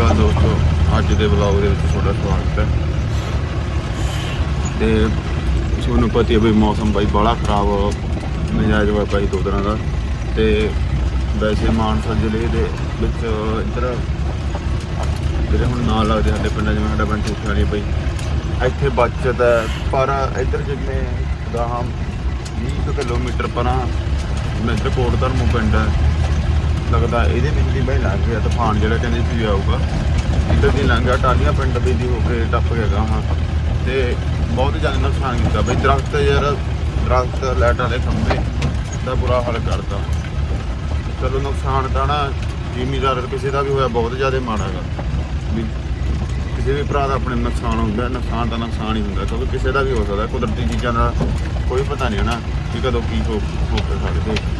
ਅਕਾਲ ਦੋਸਤੋ, ਅੱਜ ਦੇ ਵਲੌਗ ਦੇ ਵਿੱਚ ਤੁਹਾਡਾ ਸਵਾਗਤ ਹੈ। ਤੇ ਤੁਹਾਨੂੰ ਪਤਾ ਹੈ ਵੀ ਮੌਸਮ ਬਾਈ ਬੜਾ ਖਰਾਬ ਮਿਜਾਜ ਹੋਇਆ ਭਾਈ ਦੋ ਦਿਨਾਂ ਦਾ। ਤੇ ਵੈਸੇ ਮਾਨਸਾ ਜ਼ਿਲ੍ਹੇ ਦੇ ਵਿੱਚ ਇੱਧਰ, ਜਿਹੜੇ ਹੁਣ ਨਾਲ ਲੱਗਦੇ ਸਾਡੇ ਪਿੰਡਾਂ ਜਿਵੇਂ ਸਾਡਾ ਪਿੰਡ ਠੂਠੀ ਨਹੀਂ ਪਈ ਇੱਥੇ ਬਚਤ ਹੈ, ਪਰ ਇੱਧਰ ਜਿਵੇਂ ਗਾਹਾਂ 20 ਕੁ ਕਿਲੋਮੀਟਰ ਪਰਾਂ ਜਿਵੇਂ ਇੱਧਰ ਕੋਟ ਧਰਮੂ ਪਿੰਡ ਹੈ। ਲੱਗਦਾ ਇਹਦੇ ਵਿੱਚ ਦੀ ਬਈ ਲੰਘ ਗਿਆ, ਤੂਫਾਨ ਜਿਹੜਾ ਕਹਿੰਦੇ ਸੀ ਆਊਗਾ। ਇੱਧਰ ਦੀ ਲੰਘ ਗਿਆ ਟਾਲੀਆਂ ਪਿੰਡ ਦੇ ਦੀ ਹੋ ਕੇ ਟੱਪ ਗਿਆ ਗਾਹਾਂ ਤੇ ਬਹੁਤ ਜ਼ਿਆਦਾ ਨੁਕਸਾਨ ਕੀਤਾ। ਬਈ ਦਰਖਤ ਯਾਰ, ਦਰਖਤ, ਲਾਈਟ ਵਾਲੇ ਖੰਭੇ, ਦਾ ਬੁਰਾ ਹਾਲ ਕਰਤਾ। ਚਲੋ ਨੁਕਸਾਨ ਤਾਂ ਨਾ ਜ਼ਿਮੀਦਾਰ ਕਿਸੇ ਦਾ ਵੀ ਹੋਇਆ, ਬਹੁਤ ਜ਼ਿਆਦਾ ਮਾੜਾ ਹੈਗਾ ਵੀ ਕਿਸੇ ਵੀ ਭਰਾ ਦਾ ਆਪਣੇ ਨੁਕਸਾਨ ਹੁੰਦਾ, ਨੁਕਸਾਨ ਤਾਂ ਨੁਕਸਾਨ ਹੀ ਹੁੰਦਾ, ਕਿਉਂਕਿ ਕਿਸੇ ਦਾ ਵੀ ਹੋ ਸਕਦਾ। ਕੁਦਰਤੀ ਚੀਜ਼ਾਂ ਦਾ ਕੋਈ ਪਤਾ ਨਹੀਂ ਹੈ ਨਾ ਕਿ ਕਦੋਂ ਕੀ ਹੋ ਹੋ ਕੇ ਸਕਦੇ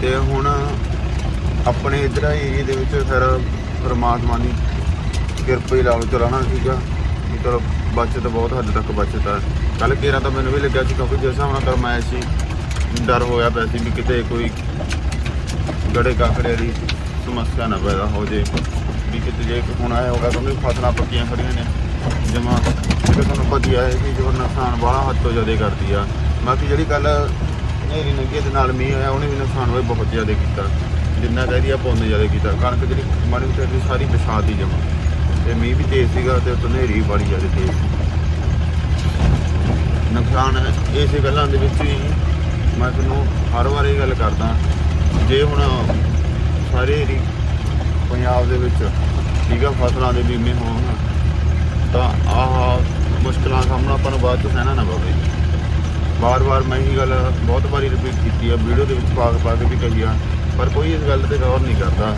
ਤੇ ਹੁਣ ਆਪਣੇ ਇਧਰ ਏਰੀਏ ਦੇ ਵਿੱਚ ਫਿਰ ਪਰਮਾਤਮਾ ਦੀ ਕਿਰਪਾ ਹੀ ਲਾ ਚਲਾਣਾ ਸੀਗਾ। ਵੀ ਚਲੋ ਬਚਤ ਬਹੁਤ ਹੱਦ ਤੱਕ ਬਚਤ ਹੈ ਕੱਲ ਕੇਰਾ ਤਾਂ ਮੈਨੂੰ ਵੀ ਲੱਗਿਆ ਸੀ ਕਿਉਂਕਿ ਜਿਸ ਹਿਸਾਬ ਨਾਲ ਕਰਮਾਇਆ ਸੀ, ਡਰ ਹੋਇਆ ਪਿਆ ਸੀ ਵੀ ਕਿਤੇ ਕੋਈ ਗੜੇ ਕਾਕੜੇ ਦੀ ਸਮੱਸਿਆ ਨਾ ਪੈਦਾ ਹੋ ਜੇ। ਵੀ ਕਿਤੇ ਜੇ ਹੁਣ ਆਇਆ ਹੋਗਾ ਕਿਉਂਕਿ ਫਸਲਾਂ ਪੱਕੀਆਂ ਖੜੀਆਂ ਨੇ। ਜਮਾ ਤੇ ਤੁਹਾਨੂੰ ਪਤਾ ਹੀ ਹੈ ਕਿ ਜੋ ਨੁਕਸਾਨ ਬੜਾ ਹੱਦ ਤੋਂ ਜ਼ਿਆਦਾ ਕਰਦੀ ਆ। ਬਾਕੀ ਜਿਹੜੀ ਗੱਲ ਹਨੇਰੀ ਨੰਗੀ ਦੇ ਨਾਲ ਮੀਂਹ ਹੋਇਆ, ਉਹਨੇ ਵੀ ਨੁਕਸਾਨ ਹੋਇਆ, ਬਹੁਤ ਜ਼ਿਆਦਾ ਕੀਤਾ। ਜਿੰਨਾ ਕਹਿ ਕਹਦੀ ਆ ਪੁੰਨ ਜ਼ਿਆਦਾ ਕੀਤਾ। ਕਣਕ ਜਿਹੜੀ ਮਾੜੀ ਮੋਟੀ ਸਾਰੀ ਵਿਛਾਤੀ ਜਮਾ। ਤੇ ਮੀਂਹ ਵੀ ਤੇਜ਼ ਸੀਗਾ ਤੇ ਉੱਤੋਂ ਹਨੇਰੀ ਵੀ ਬੜੀ ਜ਼ਿਆਦਾ ਤੇਜ਼ ਸੀ। ਨੁਕਸਾਨ ਇਸੇ ਗੱਲਾਂ ਦੇ ਵਿੱਚ ਹੀ ਮੈਂ ਤੁਹਾਨੂੰ ਹਰ ਵਾਰ ਇਹ ਗੱਲ ਕਰਦਾ, ਜੇ ਹੁਣ ਸਾਰੇ ਪੰਜਾਬ ਦੇ ਵਿੱਚ ਠੀਕ ਆ ਫਸਲਾਂ ਦੇ ਬੀਮੇ ਹੋਣ, ਤਾਂ ਆਹ ਮੁਸ਼ਕਲਾਂ ਦਾ ਸਾਹਮਣਾ ਆਪਾਂ ਨੂੰ ਬਾਅਦ ਚ ਸਹਿਣਾ ਨਾ ਪਵੇ। ਵਾਰ-ਵਾਰ ਮੈਂ ਇਹ ਗੱਲ ਬਹੁਤ ਵਾਰੀ ਰਿਪੀਟ ਕੀਤੀ ਆ, ਵੀਡੀਓ ਦੇ ਵਿੱਚ ਪਾ ਕੇ ਪਾ ਕੇ ਵੀ ਕਹੀ ਆ, ਪਰ ਕੋਈ ਇਸ ਗੱਲ ਤੇ ਗੌਰ ਨਹੀਂ ਕਰਦਾ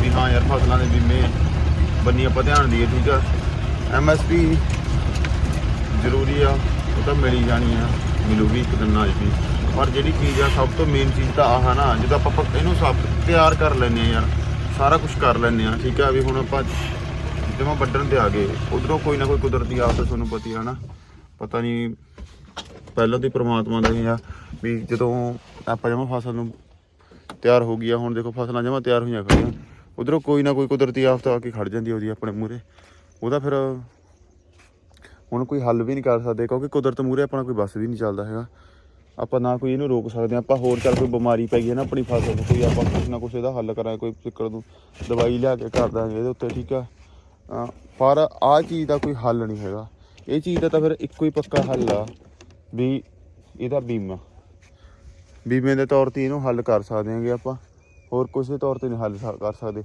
ਵੀ ਹਾਂ ਯਾਰ ਫਸਲਾਂ ਦੇ ਬੀਮੇ ਬੰਨੀ ਆਪਾਂ ਧਿਆਨ ਦਈਏ, ਠੀਕ ਆ? ਐਮਐਸਪੀ ਜ਼ਰੂਰੀ ਆ, ਉਹ ਤਾਂ ਮਿਲੀ ਜਾਣੀ ਆ, ਮਿਲੂਗੀ ਇੱਕ ਦਿਨ ਨਾ ਵੀ ਪਰ ਜਿਹੜੀ ਚੀਜ਼ ਆ, ਸਭ ਤੋਂ ਮੇਨ ਚੀਜ਼ ਤਾਂ ਆਹ ਆ ਨਾ, ਜਦੋਂ ਆਪਾਂ ਇਹਨੂੰ ਸਭ ਤਿਆਰ ਕਰ ਲੈਂਦੇ ਆ ਯਾਰ, ਸਾਰਾ ਕੁਝ ਕਰ ਲੈਂਦੇ ਆ, ਠੀਕ ਆ? ਵੀ ਹੁਣ ਆਪਾਂ ਜਿਵੇਂ ਵੱਢਣ ਤੇ ਆ ਗਏ, ਉਧਰੋਂ ਕੋਈ ਨਾ ਕੋਈ ਕੁਦਰਤੀ ਆਫਤ ਤੁਹਾਨੂੰ ਪਤੀ ਆ ਨਾ ਪਤਾ ਨਹੀਂ ਪਹਿਲਾਂ ਦੀ ਪ੍ਰਮਾਤਮਾ ਦਾ ਹੀ ਆ ਵੀ ਜਦੋਂ ਆਪਾਂ ਜਮਾ ਫਸਲ ਨੂੰ ਤਿਆਰ ਹੋ ਗਈ ਆ, ਹੁਣ ਦੇਖੋ ਫਸਲਾਂ ਜਮਾ ਤਿਆਰ ਹੋਈਆਂ ਖੜੀਆਂ। ਉਧਰੋਂ ਕੋਈ ਨਾ ਕੋਈ ਕੁਦਰਤੀ ਆਫਤ ਆ ਕੇ ਖੜ ਜਾਂਦੀ ਉਹਦੀ ਆਪਣੇ ਮੂਰੇ ਉਹਦਾ ਫਿਰ ਹੁਣ ਕੋਈ ਹੱਲ ਵੀ ਨਹੀਂ ਕਰ ਸਕਦੇ, ਕਿਉਂਕਿ ਕੁਦਰਤ ਮੂਰੇ ਆਪਣਾ ਕੋਈ ਬਸ ਵੀ ਨਹੀਂ ਚੱਲਦਾ ਹੈਗਾ। ਆਪਾਂ ਨਾ ਕੋਈ ਇਹਨੂੰ ਰੋਕ ਸਕਦੇ ਹਾਂ ਆਪਾਂ ਹੋਰ ਚੱਲ ਕੋਈ ਬਿਮਾਰੀ ਪੈ ਗਈ ਹੈ ਨਾ ਆਪਣੀ ਫਸਲ ਨੂੰ, ਕੋਈ ਆਪਾਂ ਕੁਛ ਨਾ ਕੁਛ ਇਹਦਾ ਹੱਲ ਕਰਾਂਗੇ, ਕੋਈ ਸਿੱਕੜ ਨੂੰ ਦਵਾਈ ਲਿਆ ਕੇ ਕਰ ਦਾਂਗੇ ਇਹਦੇ ਉੱਤੇ, ਠੀਕ ਆ? ਪਰ ਆਹ ਚੀਜ਼ ਦਾ ਕੋਈ ਹੱਲ ਨਹੀਂ ਹੈਗਾ। ਇਹ ਚੀਜ਼ ਦਾ ਤਾਂ ਫਿਰ ਇੱਕੋ ਹੀ ਪੱਕਾ ਹੱਲ ਆ ਵੀ ਇਹਦਾ ਬੀਮਾ। ਬੀਮੇ ਦੇ ਤੌਰ ਤੇ ਇਹਨੂੰ ਹੱਲ ਕਰ ਸਕਦੇ ਹਾਂਗੇ ਆਪਾਂ। ਹੋਰ ਕਿਸੇ ਤੌਰ ਤੇ ਨਹੀਂ ਹੱਲ ਕਰ ਸਕਦੇ।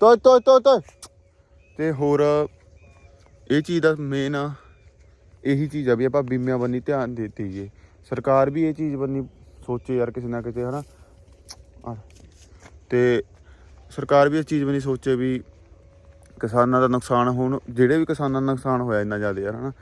ਤੋਏ ਤੋਏ ਤੋਏ ਤੋਏ। ਤੇ ਹੋਰ ਇਹ ਚੀਜ਼ ਦਾ ਮੇਨ ਆ, ਇਹੀ ਚੀਜ਼ ਆ ਵੀ ਆਪਾਂ ਬੀਮਿਆਂ ਬੰਨੀ ਧਿਆਨ ਦੇ ਦਈਏ। ਸਰਕਾਰ ਵੀ ਇਹ ਚੀਜ਼ ਬੰਨੀ ਸੋਚੇ ਯਾਰ ਕਿਸੇ ਨਾ ਕਿਤੇ ਹਨਾ? ਆਹ। ਤੇ ਸਰਕਾਰ ਵੀ ਇਸ ਚੀਜ਼ ਬੰਨੀ ਸੋਚੇ ਵੀ ਕਿਸਾਨਾਂ ਦਾ ਨੁਕਸਾਨ ਹੁਣ, ਜਿਹੜੇ ਵੀ ਕਿਸਾਨਾਂ ਦਾ ਨੁਕਸਾਨ ਹੋਇਆ ਇੰਨਾ ਜ਼ਿਆਦਾ ਯਾਰ, ਹਨਾ?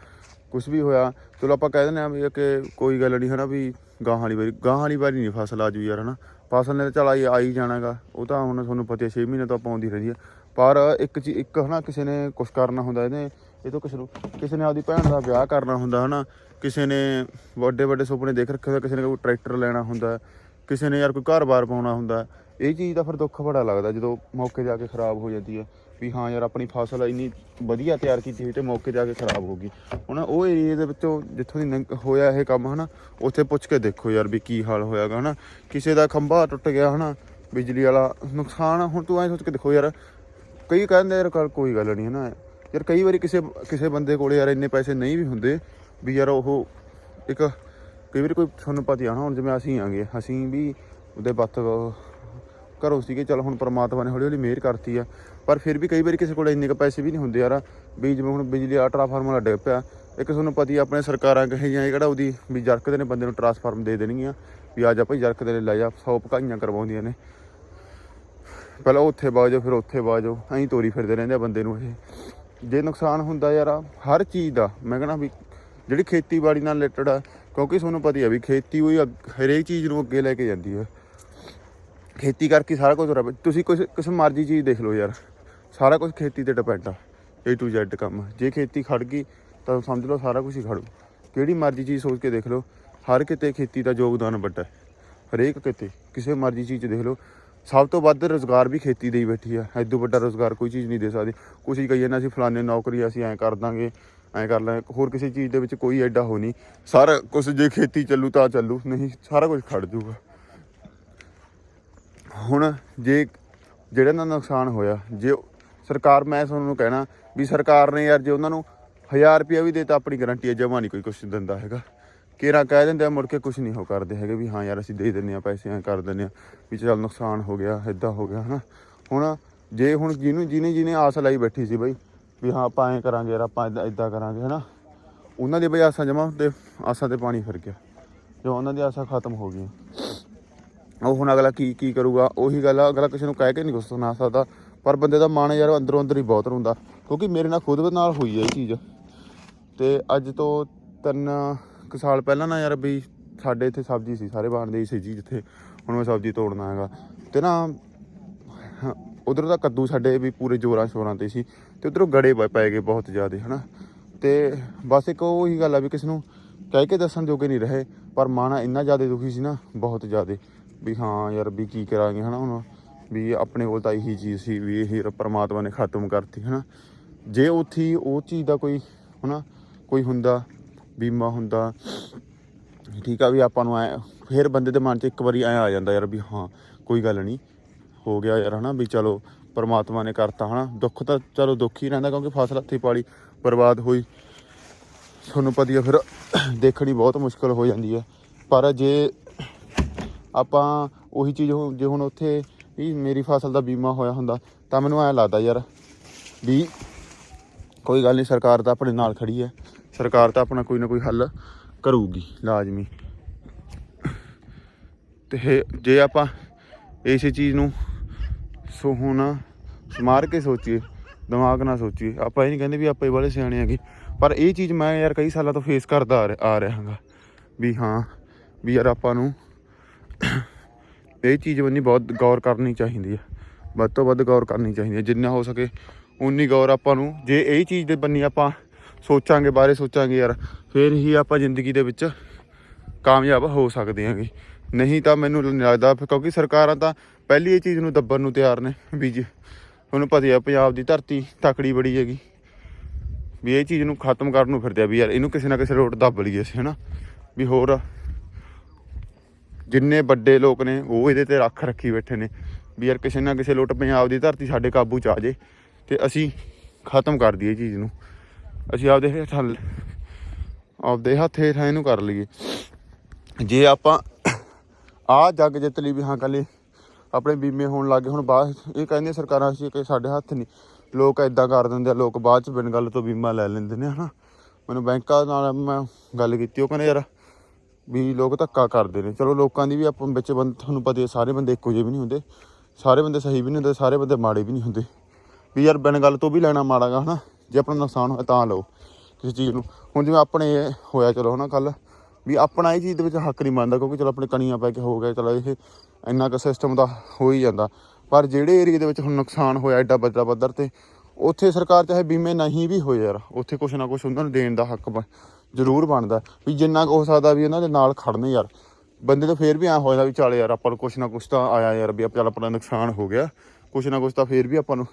ਕੁਝ ਵੀ ਹੋਇਆ, ਚਲੋ ਆਪਾਂ ਕਹਿ ਦਿੰਦੇ ਆ ਵੀ ਕਿ ਕੋਈ ਗੱਲ ਨਹੀਂ ਹਨਾ ਵੀ ਗਾਹਾਂ ਵਾਲੀ ਵਾਰੀ, ਗਾਹਾਂ ਵਾਲੀ ਵਾਰੀ ਨਹੀਂ ਫਸਲ ਆ ਜੂ ਯਾਰ ਹਨਾ। ਫਸਲ ਨੇ ਤਾਂ ਚਲ ਆਈ ਆਈ ਜਾਣਾਗਾ, ਉਹ ਤਾਂ ਹੁਣ ਤੁਹਾਨੂੰ ਪਤਾ 6 ਮਹੀਨੇ ਤੋਂ ਆਪਾਂ ਆਉਂਦੀ ਰਹੀ ਹੈ ਪਰ ਇੱਕ ਚੀ ਇੱਕ ਹਨਾ ਕਿਸੇ ਨੇ ਕੁਝ ਕਰਨਾ ਹੁੰਦਾ ਇਹਨੇ, ਇਹ ਤੋਂ ਕਿਸੇ ਨੂੰ ਕਿਸੇ ਨੇ ਆਪਦੀ ਭੈਣ ਦਾ ਵਿਆਹ ਕਰਨਾ ਹੁੰਦਾ ਹਨਾ। ਕਿਸੇ ਨੇ ਵੱਡੇ ਵੱਡੇ ਸੁਪਨੇ ਦੇਖ ਰੱਖੇ ਹੁੰਦੇ ਕਿਸੇ ਨੇ ਕੋਈ ਟਰੈਕਟਰ ਲੈਣਾ ਹੁੰਦਾ, ਕਿਸੇ ਨੇ ਯਾਰ ਕੋਈ ਘਰ-ਬਾਰ ਪਾਉਣਾ ਹੁੰਦਾ। ਇਹ ਚੀਜ਼ ਦਾ ਫਿਰ ਦੁੱਖ ਬੜਾ ਲੱਗਦਾ ਜਦੋਂ ਮੌਕੇ ਜਾ ਕੇ ਖਰਾਬ ਹੋ ਜਾਂਦੀ ਹੈ ਵੀ ਹਾਂ ਯਾਰ ਆਪਣੀ ਫਸਲ ਇੰਨੀ ਵਧੀਆ ਤਿਆਰ ਕੀਤੀ ਹੋਈ ਤੇ ਮੌਕੇ ਜਾ ਕੇ ਖਰਾਬ ਹੋ ਗਈ। ਹੁਣ ਉਹ ਏਰੀਏ ਦੇ ਵਿੱਚੋਂ ਜਿੱਥੋਂ ਦੀ ਲੰਘ- ਹੋਇਆ ਇਹ ਕੰਮ ਹਨਾ, ਉੱਥੇ ਪੁੱਛ ਕੇ ਦੇਖੋ ਯਾਰ ਵੀ ਕੀ ਹਾਲ ਹੋਇਆਗਾ ਹਨਾ। ਕਿਸੇ ਦਾ ਖੰਭਾ ਟੁੱਟ ਗਿਆ ਹਨਾ, ਬਿਜਲੀ ਵਾਲਾ ਨੁਕਸਾਨ ਹੁਣ ਤੂੰ ਐਂ ਸੋਚ ਕੇ ਦੇਖੋ ਯਾਰ, ਕਈ ਕਹਿੰਦੇ ਯਾਰ ਕੱਲ੍ਹ ਕੋਈ ਗੱਲ ਨਹੀਂ ਹਨਾ। ਯਾਰ ਕਈ ਵਾਰੀ ਕਿਸੇ ਕਿਸੇ ਬੰਦੇ ਕੋਲੇ ਯਾਰ ਇੰਨੇ ਪੈਸੇ ਨਹੀਂ ਵੀ ਹੁੰਦੇ ਵੀ ਯਾਰ ਉਹ ਇੱਕ ਕਈ ਵਾਰੀ ਕੋਈ ਤੁਹਾਨੂੰ ਪਤਾ ਹੀ ਆ ਨਾ ਹੁਣ ਜਿਵੇਂ ਅਸੀਂ ਆਂਗੇ, ਅਸੀਂ ਵੀ ਉਹਦੇ ਬੱਤ ਘਰੋਂ ਸੀਗੇ, ਚਲ ਹੁਣ ਪ੍ਰਮਾਤਮਾ ਨੇ ਹੌਲੀ ਹੌਲੀ ਮਿਹਰ ਕਰਤੀ ਆ। ਪਰ ਫਿਰ ਵੀ ਕਈ ਵਾਰੀ ਕਿਸੇ ਕੋਲ ਇੰਨੇ ਕ ਪੈਸੇ ਵੀ ਨਹੀਂ ਹੁੰਦੇ ਯਾਰ। ਵੀ ਜਿਵੇਂ ਹੁਣ ਬਿਜਲੀ ਆ ਟਰਾਂਸਫਾਰਮਰ ਡਿੱਗ ਪਿਆ, ਇੱਕ ਤੁਹਾਨੂੰ ਪਤੀ ਆਪਣੇ ਸਰਕਾਰਾਂ ਕਹੇ ਜਾਂ ਕਿਹੜਾ ਉਹਦੀ ਵੀ ਜਰਕ ਦੇ ਨੇ, ਬੰਦੇ ਨੂੰ ਟਰਾਂਸਫਾਰਮ ਦੇ ਦੇਣਗੀਆਂ। ਵੀ ਆ ਜਾ ਭਾਈ ਜਰਕ ਦੇ ਲੈ ਜਾ 100 ਭਕਾਈਆਂ ਕਰਵਾਉਂਦੀਆਂ ਨੇ। ਪਹਿਲਾਂ ਉੱਥੇ ਬਾਜੋ, ਫਿਰ ਉੱਥੇ ਬਾਜੋ, ਐਂ ਤੋਰੀ ਫਿਰਦੇ ਰਹਿੰਦੇ ਆ ਬੰਦੇ ਨੂੰ ਇਹ। ਜੇ ਨੁਕਸਾਨ ਹੁੰਦਾ ਯਾਰ, ਹਰ ਚੀਜ਼ ਦਾ, ਮੈਂ ਕਹਿੰਦਾ ਵੀ ਜਿਹੜੀ ਖੇਤੀਬਾੜੀ ਨਾਲ ਰਿਲੇਟਡ ਆ, ਕਿਉਂਕਿ ਤੁਹਾਨੂੰ ਪਤਾ ਹੀ ਆ ਵੀ ਖੇਤੀ ਹੋਈ ਹਰੇਕ ਚੀਜ਼ ਨੂੰ ਅੱਗੇ ਲੈ ਕੇ ਜਾਂਦੀ ਹੈ ਖੇਤੀ ਕਰਕੇ ਸਾਰਾ ਕੁਝ ਹੋ ਤੁਸੀਂ ਕੁਛ ਕਿਸ ਮਰਜ਼ੀ ਚੀਜ਼ ਦੇਖ ਲਓ ਯਾਰ। ਸਾਰਾ ਕੁਝ ਖੇਤੀ ਤੇ ਡਿਪੈਂਡ ਆ, A to Z ਕੰਮ। ਜੇ ਖੇਤੀ ਖੜ ਗਈ, ਤਾਂ ਸਮਝ ਲਓ ਸਾਰਾ ਕੁਝ ਹੀ ਖੜੂ। ਕਿਹੜੀ ਮਰਜ਼ੀ ਚੀਜ਼ ਸੋਚ ਕੇ ਦੇਖ ਲਓ, ਹਰ ਕਿਤੇ ਖੇਤੀ ਦਾ ਯੋਗਦਾਨ ਵੱਡਾ ਹੈ। ਹਰੇਕ ਕਿਤੇ, ਕਿਸੇ ਮਰਜ਼ੀ ਚੀਜ਼ 'ਚ ਦੇਖ ਲਓ। ਸਭ ਤੋਂ ਵੱਧ ਰੋਜ਼ਗਾਰ ਵੀ ਖੇਤੀ ਦੇ ਹੀ ਬੈਠੀ ਆ। ਐਦੋਂ ਵੱਡਾ ਰੋਜ਼ਗਾਰ ਕੋਈ ਚੀਜ਼ ਨਹੀਂ ਦੇ ਸਕਦੀ। ਕੁਛ ਹੀ ਕਹੀ ਜਾਂਦੇ ਅਸੀਂ ਫਲਾਣੇ ਨੌਕਰੀ ਅਸੀਂ ਐਂ ਕਰ ਦਾਂਗੇ, ਐਂ ਕਰ ਲਾਂਗੇ ਹੋਰ ਕਿਸੇ ਚੀਜ਼ ਦੇ ਵਿੱਚ ਕੋਈ ਐਡਾ ਹੋ ਨਹੀਂ। ਸਾਰਾ ਕੁਝ ਜੇ ਖੇਤੀ ਚੱਲੂ ਤਾਂ ਚੱਲੂ, ਨਹੀਂ ਸਾਰਾ ਕੁਝ ਖੜ ਜੂਗਾ। ਹੁਣ ਜੇ ਜਿਹੜਾ ਨਾਲ ਨੁਕਸਾਨ ਹੋਇਆ, ਜੇ ਸਰਕਾਰ, ਮੈਂ ਤੁਹਾਨੂੰ ਕਹਿਣਾ ਵੀ ਸਰਕਾਰ ਨੇ ਯਾਰ ਜੇ ਉਹਨਾਂ ਨੂੰ 1000 ਰੁਪਇਆ ਵੀ ਦੇਤਾ, ਆਪਣੀ ਗਾਰੰਟੀ ਹੈ, ਜਮਾ ਨਹੀਂ ਕੋਈ ਕੁਝ ਦਿੰਦਾ ਹੈਗਾ। ਕੇਰਾ ਕਹਿ ਦਿੰਦੇ ਆ, ਮੁੜ ਕੇ ਕੁਝ ਨਹੀਂ ਹੋ ਕਰਦੇ ਹੈਗੇ ਵੀ ਹਾਂ ਯਾਰ ਅਸੀਂ ਦੇ ਦਿੰਨੇ ਆ ਪੈਸੇ ਐ ਕਰ ਦਿੰਨੇ ਆ ਵੀ ਚੱਲ ਨੁਕਸਾਨ ਹੋ ਗਿਆ ਇਦਾਂ ਹੋ ਗਿਆ, ਹਨਾ। ਹੁਣ ਜੇ ਹੁਣ ਜਿਹਨੂੰ ਜਿਹਨੇ ਜਿਹਨੇ ਆਸ ਲਾਈ ਬੈਠੀ ਸੀ ਬਈ, ਵੀ ਹਾਂ ਆਪਾਂ ਐਂ ਕਰਾਂਗੇ ਯਾਰ, ਆਪਾਂ ਇਦਾਂ ਇਦਾਂ ਕਰਾਂਗੇ, ਹਨਾ। ਉਹਨਾਂ ਦੀ ਬਈ ਆਸਾਂ ਜਮਾ ਤੇ ਆਸਾਂ ਤੇ ਪਾਣੀ ਫਿਰ ਗਿਆ। ਜੋ ਉਹਨਾਂ ਦੀ ਆਸਾਂ ਖਤਮ ਹੋ ਗਈਆਂ। ਉਹ ਹੁਣ ਅਗਲਾ ਕੀ ਕੀ ਕਰੂਗਾ, ਉਹੀ ਗੱਲ ਆ, ਅਗਲਾ ਕਿਸੇ ਨੂੰ ਕਹਿ ਕੇ ਨਹੀਂ ਕੁਛ ਸੁਣਾ ਸਕਦਾ। ਪਰ ਬੰਦੇ ਦਾ ਮਨ ਯਾਰ ਅੰਦਰੋਂ ਅੰਦਰ ਹੀ ਬਹੁਤ ਰੋਂਦਾ, ਕਿਉਂਕਿ ਮੇਰੇ ਨਾਲ ਖੁਦ ਨਾਲ ਹੋਈ ਹੈ ਇਹ ਚੀਜ਼। ਤੇ ਅੱਜ ਤੋਂ ਤਿੰਨ ਕੁ ਸਾਲ ਪਹਿਲਾਂ ਨਾ ਯਾਰ ਵੀ ਸਾਡੇ ਇੱਥੇ ਸਬਜ਼ੀ ਸੀ, ਸਾਰੇ ਬਾਣ ਦੇ ਸੀ ਜੀ ਜਿੱਥੇ ਹੁਣ ਮੈਂ ਸਬਜ਼ੀ ਤੋੜਨਾ ਹੈਗਾ। ਤੇ ਨਾ ਉਧਰ ਦਾ ਕੱਦੂ ਸਾਡੇ ਵੀ ਪੂਰੇ ਜੋਰਾਂ ਸ਼ੋਰਾਂ ਤੇ ਸੀ ਤੇ ਉਧਰੋਂ ਗੜੇ ਪੈ- ਗਏ ਬਹੁਤ ਜ਼ਿਆਦੇ, ਹਨਾ। ਤੇ ਬਸ ਇੱਕ ਉਹੀ ਗੱਲ ਆ ਵੀ ਕਿਸ ਨੂੰ ਕਹਿ ਕੇ ਦੱਸਣ ਜੋਗੇ ਨਹੀਂ ਰਹੇ, ਪਰ ਮਾਣਾ ਇੰਨਾ ਜ਼ਿਆਦਾ ਦੁਖੀ ਸੀ ਨਾ, ਬਹੁਤ ਜ਼ਿਆਦਾ। ਵੀ ਹਾਂ ਯਾਰ ਵੀ ਕੀ ਕਰਾਂਗੇ, ਹਨਾ, ਹੁਣ ਵੀ ਆਪਣੇ ਕੋਲ ਤਾਂ ਇਹੀ ਚੀਜ਼ ਸੀ ਵੀ ਇਹ ਪਰਮਾਤਮਾ ਨੇ ਖਤਮ ਕਰਤੀ, ਹਨਾ। ਜੇ ਉੱਥੀ ਉਹ ਚੀਜ਼ ਦਾ ਕੋਈ, ਹਨਾ, ਕੋਈ ਹੁੰਦਾ, ਬੀਮਾ ਹੁੰਦਾ, ਠੀਕ ਆ ਵੀ ਆਪਾਂ ਨੂੰ ਐ, ਫਿਰ ਬੰਦੇ ਦੇ ਮਨ 'ਚ ਇੱਕ ਵਾਰੀ ਐ ਆ ਜਾਂਦਾ ਯਾਰ ਵੀ ਹਾਂ, ਕੋਈ ਗੱਲ ਨਹੀਂ, ਹੋ ਗਿਆ ਯਾਰ, ਹਨਾ, ਵੀ ਚਲੋ ਪਰਮਾਤਮਾ ਨੇ ਕਰਤਾ, ਹਨਾ। ਦੁੱਖ ਤਾਂ ਚਲੋ ਦੁੱਖ ਹੀ ਰਹਿੰਦਾ ਕਿਉਂਕਿ ਫਸਲ ਹੱਥੀ ਪਾਲੀ, ਬਰਬਾਦ ਹੋਈ। ਤੁਹਾਨੂੰ ਪਤਾ ਹੀ ਫਿਰ ਦੇਖਣੀ ਬਹੁਤ ਮੁਸ਼ਕਲ ਹੋ ਜਾਂਦੀ ਹੈ ਪਰ ਜੇ ਆਪਾਂ ਉਹੀ ਚੀਜ਼ ਹੁਣ- ਜੇ ਹੁਣ ਉੱਥੇ ਵੀ ਮੇਰੀ ਫਸਲ ਦਾ ਬੀਮਾ ਹੋਇਆ ਹੁੰਦਾ, ਤਾਂ ਮੈਨੂੰ ਐਂ ਲੱਗਦਾ ਯਾਰ ਵੀ ਕੋਈ ਗੱਲ ਨਹੀਂ, ਸਰਕਾਰ ਤਾਂ ਆਪਣੇ ਨਾਲ ਖੜੀ ਹੈ। ਸਰਕਾਰ ਤਾਂ ਆਪਣਾ ਕੋਈ ਨਾ ਕੋਈ ਹੱਲ ਕਰੂਗੀ ਲਾਜ਼ਮੀ। ਤੇ ਜੇ ਆਪਾਂ ਇਸੇ ਚੀਜ਼ ਨੂੰ ਸੋ ਹੁਣ ਸਮਾਰ ਕੇ ਸੋਚੀਏ, ਦਿਮਾਗ ਨਾਲ ਸੋਚੀਏ, ਆਪਾਂ ਇਹ ਨਹੀਂ ਕਹਿੰਦੇ ਵੀ ਆਪਾਂ ਇਹ ਵਾਲੇ ਸਿਆਣੇ ਹੈਗੇ। ਪਰ ਇਹ ਚੀਜ਼ ਮੈਂ ਯਾਰ ਕਈ ਸਾਲਾਂ ਤੋਂ ਫੇਸ ਕਰਦਾ ਆ ਰਿਹਾ- ਆ ਰਿਹਾ ਹਾਂਗਾ ਵੀ ਹਾਂ, ਵੀ ਯਾਰ ਆਪਾਂ ਨੂੰ ਇਹ ਚੀਜ਼ ਬੰਨੀ ਬਹੁਤ ਗੌਰ ਕਰਨੀ ਚਾਹੀਦੀ ਹੈ ਵੱਧ ਤੋਂ ਵੱਧ ਗੌਰ ਕਰਨੀ ਚਾਹੀਦੀ ਹੈ ਜਿੰਨਾ ਹੋ ਸਕੇ ਉਨੀ ਗੌਰ ਆਪਾਂ ਨੂੰ। ਜੇ ਇਹ ਚੀਜ਼ ਦੇ ਬੰਨੀ ਆਪਾਂ ਸੋਚਾਂਗੇ, ਬਾਰੇ ਸੋਚਾਂਗੇ ਯਾਰ, ਫਿਰ ਹੀ ਆਪਾਂ ਜ਼ਿੰਦਗੀ ਦੇ ਵਿੱਚ ਕਾਮਯਾਬ ਹੋ ਸਕਦੇ ਹਾਂਗੇ ਨਹੀਂ ਤਾਂ ਮੈਨੂੰ ਲੱਗਦਾ, ਕਿਉਂਕਿ ਸਰਕਾਰਾਂ ਤਾਂ ਪਹਿਲੀ ਇਹ ਚੀਜ਼ ਨੂੰ ਦੱਬਣ ਨੂੰ ਤਿਆਰ ਨੇ ਵੀ ਜੀ। ਤੁਹਾਨੂੰ ਪਤਾ ਹੀ ਆ ਪੰਜਾਬ ਦੀ ਧਰਤੀ ਤਕੜੀ ਬੜੀ ਹੈਗੀ। ਵੀ ਇਹ ਚੀਜ਼ ਨੂੰ ਖਤਮ ਕਰਨ ਨੂੰ ਫਿਰਦੇ ਆ ਵੀ ਯਾਰ, ਇਹਨੂੰ ਕਿਸੇ ਨਾ ਕਿਸੇ ਰੋਡ ਦੱਬ ਲਈਏ ਅਸੀਂ, ਹਨਾ? ਵੀ ਹੋਰ ਜਿੰਨੇ ਵੱਡੇ ਲੋਕ ਨੇ, ਉਹ ਇਹਦੇ ਤੇ ਰੱਖ ਰੱਖੀ ਬੈਠੇ ਨੇ ਵੀ ਯਾਰ ਕਿਸੇ ਨਾ ਕਿਸੇ ਲੁੱਟ ਪੰਜਾਬ ਦੀ ਧਰਤੀ ਸਾਡੇ ਕਾਬੂ ਚ ਆ ਜੇ ਤੇ ਅਸੀਂ ਖਤਮ ਕਰ ਦਈਏ ਚੀਜ਼ ਨੂੰ। ਅਸੀਂ ਆਪਦੇ ਹੱਥਾਂ ਆਪਦੇ ਹੱਥ ਹੇਠਾਂ ਇਹਨੂੰ ਕਰ ਲਈਏ। ਜੇ ਆਪਾਂ ਆ ਜੱਗ ਜਿੱਤ ਲਈ ਵੀ ਹਾਂ ਕੱਲੇ ਆਪਣੇ ਬੀਮੇ ਹੋਣ ਲੱਗੇ ਹੁਣ ਬਾਅਦ ਇਹ ਕਹਿੰਦੇ ਸਰਕਾਰਾਂ ਅਸੀਂ ਕਿ ਸਾਡੇ ਹੱਥ ਨਹੀਂ ਲੋਕ ਐਦਾਂ ਕਰ ਦਿੰਦੇ ਆ, ਲੋਕ ਬਾਅਦ ਚ ਬਿਨ ਗੱਲ ਤੋਂ ਬੀਮਾ ਲੈ ਲੈਂਦੇ ਨੇ, ਹਨਾ। ਮੈਨੂੰ ਬੈਂਕਾਂ ਨਾਲ ਮੈਂ ਗੱਲ ਕੀਤੀ, ਉਹ ਕਹਿੰਦੇ ਯਾਰ ਵੀ ਲੋਕ ਧੱਕਾ ਕਰਦੇ ਨੇ। ਚਲੋ ਲੋਕਾਂ ਦੀ ਵੀ ਆਪਾਂ ਵਿੱਚ ਬੰਦ, ਤੁਹਾਨੂੰ ਪਤਾ ਹੀ ਹੈ ਸਾਰੇ ਬੰਦੇ ਇੱਕੋ ਜਿਹੇ ਵੀ ਨਹੀਂ ਹੁੰਦੇ। ਸਾਰੇ ਬੰਦੇ ਸਹੀ ਵੀ ਨਹੀਂ ਹੁੰਦੇ, ਸਾਰੇ ਬੰਦੇ ਮਾੜੇ ਵੀ ਨਹੀਂ ਹੁੰਦੇ। ਵੀ ਯਾਰ ਬਿਨ ਗੱਲ ਤੋਂ ਵੀ ਲੈਣਾ ਮਾੜਾਗਾ ਹਨਾ? ਜੇ ਆਪਣਾ ਨੁਕਸਾਨ ਹੋਇਆ ਤਾਂ ਲਓ ਕਿਸੇ ਚੀਜ਼ ਨੂੰ। ਹੁਣ ਜਿਵੇਂ ਆਪਣੇ ਇਹ ਹੋਇਆ, ਚਲੋ ਹਨਾ ਕੱਲ ਵੀ ਆਪਣਾ ਇਹ ਚੀਜ਼ ਦੇ ਵਿੱਚ ਹੱਕ ਨਹੀਂ ਮੰਨਦਾ ਕਿਉਂਕਿ ਚਲੋ ਆਪਣੇ ਕਣੀਆਂ ਪੈ ਕੇ ਹੋ ਗਿਆ ਚਲੋ ਇਹ ਇੰਨਾ ਕੁ ਸਿਸਟਮ ਦਾ ਹੋ ਹੀ ਜਾਂਦਾ। ਪਰ ਜਿਹੜੇ ਏਰੀਆ ਦੇ ਵਿੱਚ ਹੁਣ ਨੁਕਸਾਨ ਹੋਇਆ ਐਡਾ ਵੱਡਾ ਪੱਧਰ ਤੇ, ਉੱਥੇ ਸਰਕਾਰ ਚਾਹੇ ਬੀਮੇ ਨਹੀਂ ਵੀ ਹੋਏ ਯਾਰ, ਉੱਥੇ ਕੁਛ ਨਾ ਕੁਛ ਉਹਨਾਂ ਨੂੰ ਦੇਣ ਦਾ ਹੱਕ ਬ- ਜ਼ਰੂਰ ਬਣਦਾ। ਵੀ ਜਿੰਨਾ ਕੁ ਹੋ ਸਕਦਾ ਵੀ ਉਹਨਾਂ ਦੇ ਨਾਲ ਖੜਨੇ ਯਾਰ। ਬੰਦੇ ਤਾਂ ਫੇਰ ਵੀ ਐ ਹੋ ਜਾਂਦਾ ਵੀ ਚੱਲ ਯਾਰ, ਆਪਾਂ ਨੂੰ ਕੁਛ ਨਾ ਕੁਛ ਤਾਂ ਆਇਆ ਯਾਰ ਵੀ ਚੱਲ ਆਪਣਾ ਨੁਕਸਾਨ ਹੋ ਗਿਆ। ਕੁਛ ਨਾ ਕੁਛ ਤਾਂ ਫੇਰ ਵੀ ਆਪਾਂ ਨੂੰ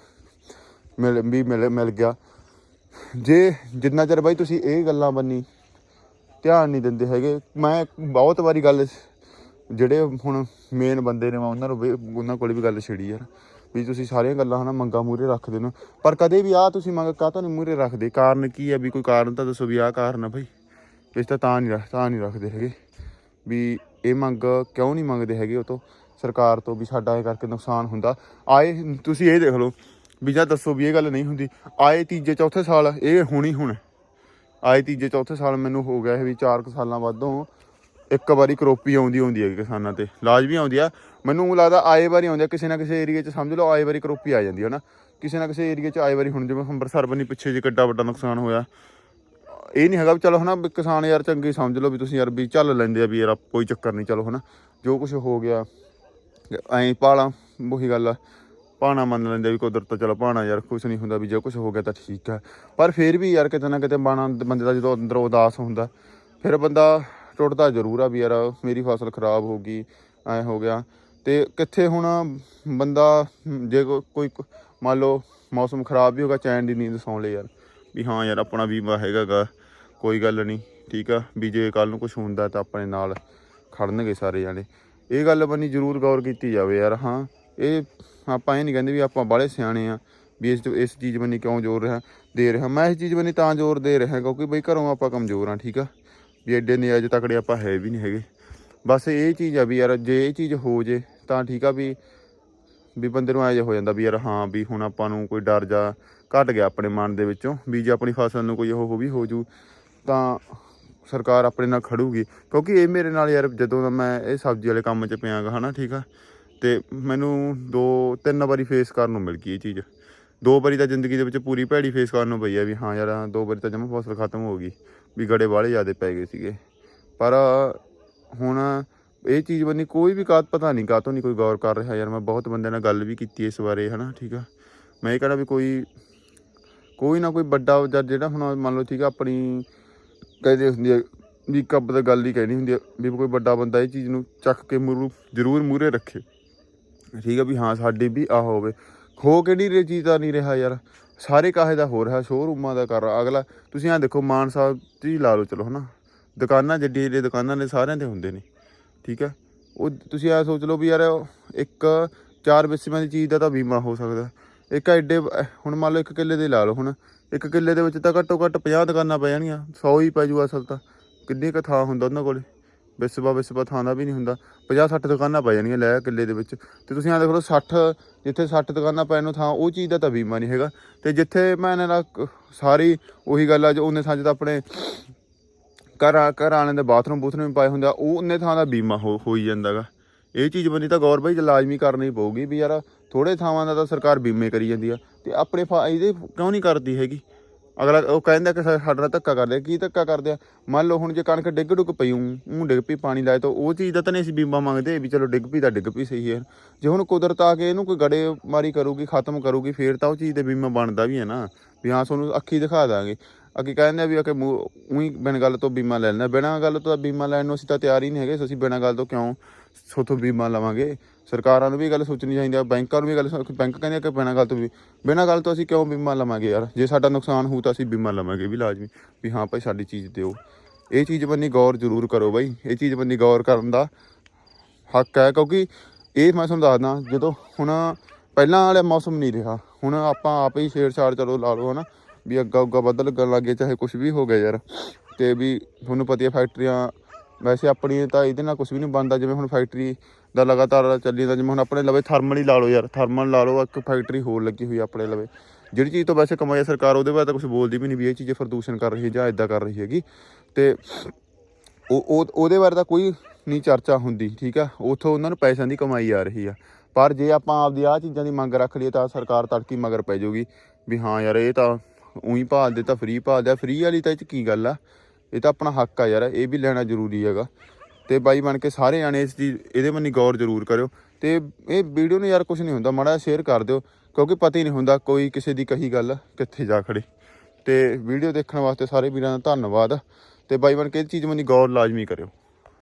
ਮਿਲ, ਵੀ ਮਿਲ ਮਿਲ ਗਿਆ। ਜੇ ਜਿੰਨਾ ਚਿਰ ਬਾਈ ਤੁਸੀਂ ਇਹ ਗੱਲਾਂ ਬੰਨੀ ਧਿਆਨ ਨਹੀਂ ਦਿੰਦੇ ਹੈਗੇ। ਮੈਂ ਬਹੁਤ ਵਾਰੀ ਗੱਲ ਜਿਹੜੇ ਹੁਣ ਮੇਨ ਬੰਦੇ ਨੇ, ਮੈਂ ਉਹਨਾਂ ਨੂੰ ਵੀ- ਉਹਨਾਂ ਕੋਲ ਵੀ ਗੱਲ ਛੇੜੀ ਯਾਰ। ਵੀ ਤੁਸੀਂ ਸਾਰੀਆਂ ਗੱਲਾਂ ਹਨਾ ਮੰਗਾ ਮੂਰੇ ਰੱਖਦੇ ਨੇ। ਪਰ ਕਦੇ ਵੀ ਆ ਤੁਸੀਂ ਮੰਗ ਕਾਹਤੋਂ ਨਹੀਂ ਮੂਰੇ ਰੱਖਦੇ? ਕਾਰਨ ਕੀ ਹੈ ਵੀ ਕੋਈ ਕਾਰਨ ਤਾਂ ਦੱਸੋ ਵੀ ਆਹ ਕਾਰਨ ਆ ਭਾਈ ਇਸ ਤਾਂ ਤਾਂ ਨਹੀਂ ਰੱਖ, ਤਾਂ ਨਹੀਂ ਰੱਖਦੇ ਹੈਗੇ। ਵੀ ਇਹ ਮੰਗ ਕਿਉਂ ਨਹੀਂ ਮੰਗਦੇ ਹੈਗੇ ਉਹ ਤੋਂ? ਸਰਕਾਰ ਤੋਂ ਵੀ ਸਾਡਾ ਇਹ ਕਰਕੇ ਨੁਕਸਾਨ ਹੁੰਦਾ। ਆਏ ਤੁਸੀਂ ਇਹ ਦੇਖ ਲਓ ਵੀ ਜਾਂ ਦੱਸੋ ਵੀ ਇਹ ਗੱਲ ਨਹੀਂ ਹੁੰਦੀ। ਆਏ ਤੀਜੇ ਚੌਥੇ ਸਾਲ ਇਹ ਹੋਣੀ ਹੁਣ। ਆਏ ਤੀਜੇ ਚੌਥੇ ਸਾਲ ਮੈਨੂੰ ਹੋ ਗਿਆ ਇਹ ਵੀ 4 ਸਾਲਾਂ ਬਾਅਦੋਂ ਇੱਕ ਵਾਰੀ ਕਰੋਪੀ ਆਉਂਦੀ ਆਉਂਦੀ ਹੈ ਕਿਸਾਨਾਂ ਤੇ। ਲਾਜ਼ਮੀ ਆਉਂਦੀ ਆ। ਮੈਨੂੰ ਲੱਗਦਾ ਆਏ ਵਾਰੀ ਆਉਂਦੇ ਕਿਸੇ ਨਾ ਕਿਸੇ ਏਰੀਆ 'ਚ ਸਮਝ ਲਓ, ਆਏ ਵਾਰੀ ਕਰੋਪੀ ਆ ਜਾਂਦੀ ਹੈ ਨਾ। ਕਿਸੇ ਨਾ ਕਿਸੇ ਏਰੀਆ 'ਚ ਆਏ ਵਾਰੀ ਹੁਣ ਜਿਵੇਂ ਅੰਮ੍ਰਿਤਸਰ ਬੰਨੀ ਪਿੱਛੇ ਜੇ ਕਿੱਡਾ ਵੱਡਾ ਨੁਕਸਾਨ ਹੋਇਆ। ਇਹ ਨਹੀਂ ਹੈਗਾ ਵੀ ਚਲੋ ਹਨਾ, ਵੀ ਕਿਸਾਨ ਯਾਰ ਚੰਗੇ ਸਮਝ ਲਓ ਵੀ ਤੁਸੀਂ ਯਾਰ ਵੀ ਚੱਲ ਲੈਂਦੇ ਆ ਵੀ ਯਾਰ ਕੋਈ ਚੱਕਰ ਨਹੀਂ, ਚਲੋ ਹਨਾ। ਜੋ ਕੁਝ ਹੋ ਗਿਆ, ਐਂ ਪਾਲਾ, ਉਹੀ ਗੱਲ ਆ। ਪਾਣਾ ਮੰਨ ਲੈਂਦੇ ਵੀ ਕੁਦਰਤ, ਚਲੋ ਪਾਣਾ ਯਾਰ ਕੁਝ ਨਹੀਂ ਹੁੰਦਾ ਵੀ ਜੇ ਕੁਝ ਹੋ ਗਿਆ ਤਾਂ ਠੀਕ ਆ। ਪਰ ਫਿਰ ਵੀ ਯਾਰ ਕਿਤੇ ਨਾ ਕਿਤੇ ਬਾਣਾ ਬੰਦੇ ਦਾ ਜਦੋਂ ਅੰਦਰੋਂ ਉਦਾਸ ਹੁੰਦਾ, ਫਿਰ ਬੰਦਾ ਟੁੱਟਦਾ ਜ਼ਰੂਰ ਆ ਵੀ ਯਾਰ ਮੇਰੀ ਫਸਲ ਖਰਾਬ ਹੋ ਗਈ, ਐ ਹੋ ਗਿਆ। ਤੇ ਕਿੱਥੇ ਹੁਣ ਬੰਦਾ, ਜੇ ਕੋ- ਕੋਈ ਮੰਨ ਲਓ ਮੌਸਮ ਖਰਾਬ ਵੀ ਹੋਗਾ ਚੈਨ ਦੀ ਨੀਂਦ ਸੌਂ ਲੈ ਯਾਰ। ਵੀ ਹਾਂ ਯਾਰ, ਆਪਣਾ ਬੀਮਾ ਹੈਗਾਗਾ, ਕੋਈ ਗੱਲ ਨਹੀਂ ਠੀਕ ਆ? ਵੀ ਜੇ ਕੱਲ ਨੂੰ ਕੁਝ ਹੁੰਦਾ ਤਾਂ ਆਪਣੇ ਨਾਲ ਖੜਨਗੇ ਸਾਰੇ ਜਾਣੇ। ਇਹ ਗੱਲ ਬੰਨੀ ਜ਼ਰੂਰ ਗੌਰ ਕੀਤੀ ਜਾਵੇ ਯਾਰ, ਹਾਂ। ਇਹ ਆਪਾਂ ਇਹ ਨਹੀਂ ਕਹਿੰਦੇ ਵੀ ਆਪਾਂ ਬਾਹਲੇ ਸਿਆਣੇ ਆ, ਵੀ ਇਸ ਇਸ ਚੀਜ਼ ਬੰਨੀ ਕਿਉਂ ਜ਼ੋਰ ਰਿਹਾ ਦੇ ਰਿਹਾ। ਮੈਂ ਇਸ ਚੀਜ਼ ਬੰਨੀ ਤਾਂ ਜ਼ੋਰ ਦੇ ਰਿਹਾ ਕਿਉਂਕਿ ਬਈ ਘਰੋਂ ਆਪਾਂ ਕਮਜ਼ੋਰ ਆ, ਠੀਕ ਆ? ਵੀ ਐਡੇ ਨੇ ਅਜੇ ਤੱਕੜੇ ਆਪਾਂ ਹੈ ਵੀ ਨਹੀਂ ਹੈਗੇ। ਬਸ ਇਹ ਚੀਜ਼ ਆ ਵੀ ਯਾਰ, ਜੇ ਇਹ ਚੀਜ਼ ਹੋ ਜੇ ਤਾਂ ਠੀਕ ਆ ਵੀ ਵੀ ਬੰਦੇ ਨੂੰ ਐ ਜਿਹਾ ਹੋ ਜਾਂਦਾ ਵੀ ਯਾਰ ਹਾਂ ਵੀ ਹੁਣ ਆਪਾਂ ਨੂੰ ਕੋਈ ਡਰ ਜਾ ਘਟ ਗਿਆ ਆਪਣੇ ਮਨ ਦੇ ਵਿੱਚੋਂ, ਵੀ ਜੇ ਆਪਣੀ ਫਸਲ ਨੂੰ ਕੋਈ ਉਹ ਵੀ ਹੋ ਜੂ, ਤਾਂ ਸਰਕਾਰ ਆਪਣੇ ਨਾਲ ਖੜੂਗੀ। ਕਿਉਂਕਿ ਇਹ ਮੇਰੇ ਨਾਲ ਯਾਰ ਜਦੋਂ ਦਾ ਮੈਂ ਇਹ ਸਬਜ਼ੀ ਵਾਲੇ ਕੰਮ 'ਚ ਪਿਆਗਾ ਹਨਾ, ਠੀਕ ਆ? ਤੇ ਮੈਨੂੰ ਦੋ, ਤਿੰਨ ਵਾਰੀ ਫੇਸ ਕਰਨ ਨੂੰ ਮਿਲ ਗਈ ਇਹ ਚੀਜ਼। ਦੋ ਵਾਰੀ ਤਾਂ ਜ਼ਿੰਦਗੀ ਦੇ ਵਿੱਚ ਪੂਰੀ ਭੈੜੀ ਫੇਸ ਕਰਨ ਨੂੰ ਪਈ ਆ ਵੀ ਹਾਂ ਯਾਰ ਦੋ ਵਾਰੀ ਤਾਂ ਜਮਾ ਫਸਲ ਖਤਮ ਹੋ ਗਈ, ਵੀ ਗੜੇ ਵਾਲੇ ਜ਼ਿਆਦੇ ਪੈ ਗਏ ਸੀਗੇ। ਪਰ ਹੁਣ ਇਹ ਚੀਜ਼ ਬੰਨੀ, ਕੋਈ ਵੀ ਕਾਤ ਪਤਾ ਨਹੀਂ, ਕਾਤੋਂ ਨਹੀਂ ਕੋਈ ਗੌਰ ਕਰ ਰਿਹਾ। ਯਾਰ ਮੈਂ ਬਹੁਤ ਬੰਦਿਆਂ ਨਾਲ ਗੱਲ ਵੀ ਕੀਤੀ ਇਸ ਬਾਰੇ, ਹਨਾ, ਠੀਕ ਆ? ਮੈਂ ਇਹ ਕਹਿੰਦਾ ਵੀ ਕੋਈ ਕੋਈ ਨਾ ਕੋਈ ਵੱਡਾ ਜਦ ਜਿਹੜਾ ਹੁਣ ਮੰਨ ਲਓ ਠੀਕ ਆ, ਆਪਣੀ ਕਹਿੰਦੇ ਹੁੰਦੀ ਹੈ ਵੀ ਕੱਬ ਤਾਂ ਗੱਲ ਹੀ ਕਹਿਣੀ ਹੁੰਦੀ ਹੈ ਵੀ ਕੋਈ ਵੱਡਾ ਬੰਦਾ ਇਹ ਚੀਜ਼ ਨੂੰ ਚੱਕ ਕੇ ਮੂਰੂ, ਜ਼ਰੂਰ ਮੂਰੇ ਰੱਖੇ। ਠੀਕ ਆ ਵੀ ਹਾਂ, ਸਾਡੀ ਵੀ ਆ ਹੋਵੇ। ਖੋ ਕਿਹੜੀ ਰੇ ਚੀਜ਼ ਦਾ ਨਹੀਂ ਰਿਹਾ ਯਾਰ? ਸਾਰੇ ਕਾਹੇ ਦਾ ਹੋ ਰਿਹਾ ਸ਼ੋਰੂਮਾਂ ਦਾ ਕਰ ਅਗਲਾ, ਤੁਸੀਂ ਆ ਦੇਖੋ, ਮਾਨ ਸਾਹਿਬ ਜੀ ਲਾ ਲਓ, ਚਲੋ, ਹਨਾ। ਦੁਕਾਨਾਂ ਜੱਡੀ ਜਿਹੜੇ ਦੁਕਾਨਾਂ ਨੇ ਸਾਰਿਆਂ ਦੇ ਹੁੰਦੇ ਨੇ। ਠੀਕ ਹੈ? ਉਹ ਤੁਸੀਂ ਆ ਸੋਚ ਲਓ ਵੀ ਯਾਰ ਇੱਕ ਚਾਰ ਵਿਸਮਾਂ ਦੀ ਚੀਜ਼ ਦਾ ਤਾਂ ਬੀਮਾ ਹੋ ਸਕਦਾ। ਇੱਕ ਐਡੇ ਹੁਣ ਮੰਨ ਲਓ ਇੱਕ ਕਿੱਲੇ ਦੇ ਲਾ ਲਓ ਹੁਣ। ਇੱਕ ਕਿੱਲੇ ਦੇ ਵਿੱਚ ਤਾਂ ਘੱਟੋ ਘੱਟ 50 ਦੁਕਾਨਾਂ ਪੈ ਜਾਣਗੀਆਂ। 100 ਹੀ ਪੈ ਜੂ ਅਸਲ ਤਾਂ। ਕਿੰਨੀ ਕੁ ਥਾਂ ਹੁੰਦਾ ਉਹਨਾਂ ਕੋਲੇ? ਵਿਸਵਾ ਵਿਸਵਾ ਥਾਂ ਦਾ ਵੀ ਨਹੀਂ ਹੁੰਦਾ। 50 60 ਦੁਕਾਨਾਂ ਪੈ ਜਾਣਗੀਆਂ ਲੈ ਕਿੱਲੇ ਦੇ ਵਿੱਚ। ਤੇ ਤੁਸੀਂ ਆ ਦੇਖ ਲਓ 60 ਜਿੱਥੇ 60 ਦੁਕਾਨਾਂ ਪੈਣ ਨੂੰ ਥਾਂ, ਉਹ ਚੀਜ਼ ਦਾ ਤਾਂ ਬੀਮਾ ਨਹੀਂ ਹੈਗਾ। ਤੇ ਜਿੱਥੇ ਮੈਂ ਇਹਨਾਂ ਦਾ ਸਾਰੀ ਉਹੀ ਗੱਲ ਆ ਜੋ ਉਹਨੇ ਸਾਂਝ ਤਾਂ ਆਪਣੇ ਘਰਾਂ ਘਰ ਵਾਲਿਆਂ ਦੇ ਬਾਥਰੂਮ ਬੂਥਰੂਮ ਵੀ ਪਾਏ ਹੁੰਦੇ ਆ, ਉਹ ਉਹਨੇ ਥਾਂ ਦਾ ਬੀਮਾ ਹੋ ਹੋਈ ਜਾਂਦਾਗਾ ਇਹ ਚੀਜ਼ ਬੰਦੀ ਤਾਂ ਗੌਰ ਬਾਈ ਲਾਜ਼ਮੀ ਕਰਨੀ ਪਊਗੀ ਵੀ ਯਾਰ ਥੋੜੇ ਥਾਵਾਂ ਦਾ ਤਾਂ ਸਰਕਾਰ ਬੀਮੇ ਕਰੀ ਜਾਂਦੀ ਆ ਤੇ ਆਪਣੇ ਫਾਇਦੇ ਕਿਉਂ ਨਹੀਂ ਕਰਦੀ ਹੈਗੀ? ਅਗਲਾ ਉਹ ਕਹਿੰਦਾ ਕਿ ਸਾਡਾ ਧੱਕਾ ਕਰਦੇ ਆ। ਕੀ ਧੱਕਾ ਕਰਦੇ ਆ? ਮੰਨ ਲਓ ਹੁਣ ਜੇ ਕਣਕ ਡਿੱਗ ਡੁੱਗ ਪਈ ਉਹ ਡਿੱਗ ਪਈ ਪਾਣੀ ਲਾਏ ਤਾਂ ਉਹ ਚੀਜ਼ ਦਾ ਤਾਂ ਨਹੀਂ ਅਸੀਂ ਬੀਮਾ ਮੰਗਦੇ ਵੀ ਚਲੋ ਡਿੱਗ ਪਈ ਤਾਂ ਡਿੱਗ ਪਈ ਸਹੀ ਹੈ। ਜੇ ਹੁਣ ਕੁਦਰਤ ਆ ਕੇ ਇਹਨੂੰ ਕੋਈ ਗੜੇ ਮਾਰੀ ਕਰੂਗੀ, ਖਤਮ ਕਰੂਗੀ, ਫੇਰ ਤਾਂ ਉਹ ਚੀਜ਼ ਦੇ ਬੀਮਾ ਬਣਦਾ ਵੀ ਹੈ ਨਾ। ਵੀ ਹਾਂ, ਤੁਹਾਨੂੰ ਅੱਖੀ ਦਿਖਾ ਦਾਂਗੇ। ਅੱਗੇ ਕਹਿੰਦੇ ਆ ਵੀ ਕਿ ਉਹੀ ਬਿਨ ਗੱਲ ਤੋਂ ਬੀਮਾ ਲੈ ਲੈਣਾ ਬਿਨਾਂ ਗੱਲ ਤੋਂ ਬੀਮਾ ਲੈਣ ਨੂੰ ਅਸੀਂ ਤਾਂ ਤਿਆਰ ਹੀ ਨਹੀਂ ਹੈਗੇ। ਅਸੀਂ ਬਿਨਾਂ ਗੱਲ ਤੋਂ ਕਿਉਂ ਸੋਥੋਂ ਬੀਮਾ ਲਵਾਂਗੇ? ਸਰਕਾਰਾਂ ਨੂੰ ਵੀ ਗੱਲ ਸੋਚਣੀ ਚਾਹੀਦੀ ਆ, ਬੈਂਕਾਂ ਨੂੰ ਵੀ ਗੱਲ ਸੋ- ਬੈਂਕ ਕਹਿੰਦੇ ਆ ਕਿ ਬਿਨਾਂ ਗੱਲ ਤੋਂ ਵੀ ਬਿਨਾਂ ਗੱਲ ਤੋਂ ਅਸੀਂ ਕਿਉਂ ਬੀਮਾ ਲਵਾਂਗੇ ਯਾਰ? ਜੇ ਸਾਡਾ ਨੁਕਸਾਨ ਹੋਊ ਤਾਂ ਅਸੀਂ ਬੀਮਾ ਲਵਾਂਗੇ ਵੀ ਲਾਜ਼ਮੀ। ਵੀ ਹਾਂ ਭਾਈ ਸਾਡੀ ਚੀਜ਼ ਦਿਓ। ਇਹ ਚੀਜ਼ ਬੰਨੀ ਗੌਰ ਜ਼ਰੂਰ ਕਰੋ ਬਾਈ। ਇਹ ਚੀਜ਼ ਬੰਨੀ ਗੌਰ ਕਰਨ ਦਾ ਹੱਕ ਹੈ। ਕਿਉਂਕਿ ਇਹ ਮੈਂ ਤੁਹਾਨੂੰ ਦੱਸਦਾ, ਜਦੋਂ ਹੁਣ ਪਹਿਲਾਂ ਵਾਲਾ ਮੌਸਮ ਨਹੀਂ ਰਿਹਾ। ਹੁਣ ਆਪਾਂ ਆਪ ਹੀ ਛੇੜਛਾੜ ਚਲੋ ਲਾ ਲਓ, ਹਨਾ? ਵੀ ਅੱਗਾ ਉੱਗਾ ਵੱਧ ਲੱਗਣ ਲੱਗ ਲੱਗੇ ਚਾਹੇ ਕੁਝ ਵੀ ਹੋ ਗਿਆ ਯਾਰ। ਤੇ ਵੀ ਤੁਹਾਨੂੰ ਪਤਾ ਹੈ ਫੈਕਟਰੀਆਂ, ਵੈਸੇ ਆਪਣੀ ਤਾਂ ਇਹਦੇ ਨਾਲ ਕੁਝ ਵੀ ਨਹੀਂ ਬਣਦਾ, ਜਿਵੇਂ ਹੁਣ ਫੈਕਟਰੀ ਦਾ ਲਗਾਤਾਰ ਚੱਲੀ ਜਾਂਦਾ, ਜਿਵੇਂ ਹੁਣ ਆਪਣੇ ਲਵੇ ਥਰਮਲ ਹੀ ਲਾ ਲਓ ਯਾਰ, ਥਰਮਲ ਲਾ ਲਓ, ਇੱਕ ਫੈਕਟਰੀ ਹੋਰ ਲੱਗੀ ਹੋਈ ਆ ਆਪਣੇ ਲਵੇ। ਜਿਹੜੀ ਚੀਜ਼ ਤੋਂ ਵੈਸੇ ਕਮਾਈ ਸਰਕਾਰ, ਉਹਦੇ ਬਾਰੇ ਤਾਂ ਕੁਝ ਬੋਲਦੀ ਵੀ ਨਹੀਂ ਵੀ ਇਹ ਚੀਜ਼ ਪ੍ਰਦੂਸ਼ਣ ਕਰ ਰਹੀ ਹੈ ਜਾਂ ਇਦਾਂ ਕਰ ਰਹੀ ਹੈਗੀ। ਤੇ ਉਹ, ਉਹਦੇ ਬਾਰੇ ਤਾਂ ਕੋਈ ਨਹੀਂ ਚਰਚਾ ਹੁੰਦੀ, ਠੀਕ ਆ? ਉਥੋਂ ਉਹਨਾਂ ਨੂੰ ਪੈਸਿਆਂ ਦੀ ਕਮਾਈ ਆ ਰਹੀ ਆ। ਪਰ ਜੇ ਆਪਾਂ ਆਪਦੀ ਆਹ ਚੀਜ਼ਾਂ ਦੀ ਮੰਗ ਰੱਖ ਲਈਏ ਤਾਂ ਸਰਕਾਰ ਤੜਕੀ ਮਗਰ ਪੈ ਜਾਊਗੀ, ਵੀ ਹਾਂ ਯਾਰ, ਇਹ ਤਾਂ ਉਹੀ ਭਾਲ ਦੇ ਤਾਂ ਫ੍ਰੀ ਭਾਲ ਦੇ ਫ੍ਰੀ ਵਾਲੀ ਤਾਂ ਇਹ ਚ ਕੀ ਗੱਲ ਆ? ਇਹ ਤਾਂ ਆਪਣਾ ਹੱਕ ਆ ਯਾਰ, ਇਹ ਵੀ ਲੈਣਾ ਜ਼ਰੂਰੀ ਹੈਗਾ। ਤੇ ਬਾਈ ਬਣ ਕੇ ਸਾਰੇ ਜਾਣੇ ਇਸ ਚੀਜ਼ ਇਹਦੇ ਮੰਨੀ ਗੌਰ ਜ਼ਰੂਰ ਕਰਿਓ। ਤੇ ਇਹ ਵੀਡੀਓ ਨੂੰ ਯਾਰ ਕੁਝ ਨਹੀਂ ਹੁੰਦਾ, ਮਾੜਾ ਸ਼ੇਅਰ ਕਰ ਦਿਓ, ਕਿਉਂਕਿ ਪਤਾ ਹੀ ਨਹੀਂ ਹੁੰਦਾ ਕੋਈ ਕਿਸੇ ਦੀ ਕਹੀ ਗੱਲ ਕਿੱਥੇ ਜਾ ਖੜੇ। ਤੇ ਵੀਡੀਓ ਦੇਖਣ ਵਾਸਤੇ ਸਾਰੇ ਵੀਰਾਂ ਦਾ ਧੰਨਵਾਦ। ਤੇ ਬਾਈ ਬਣ ਕੇ ਇਹ ਚੀਜ਼ ਮੰਨੀ ਗੌਰ ਲਾਜ਼ਮੀ ਕਰਿਓ।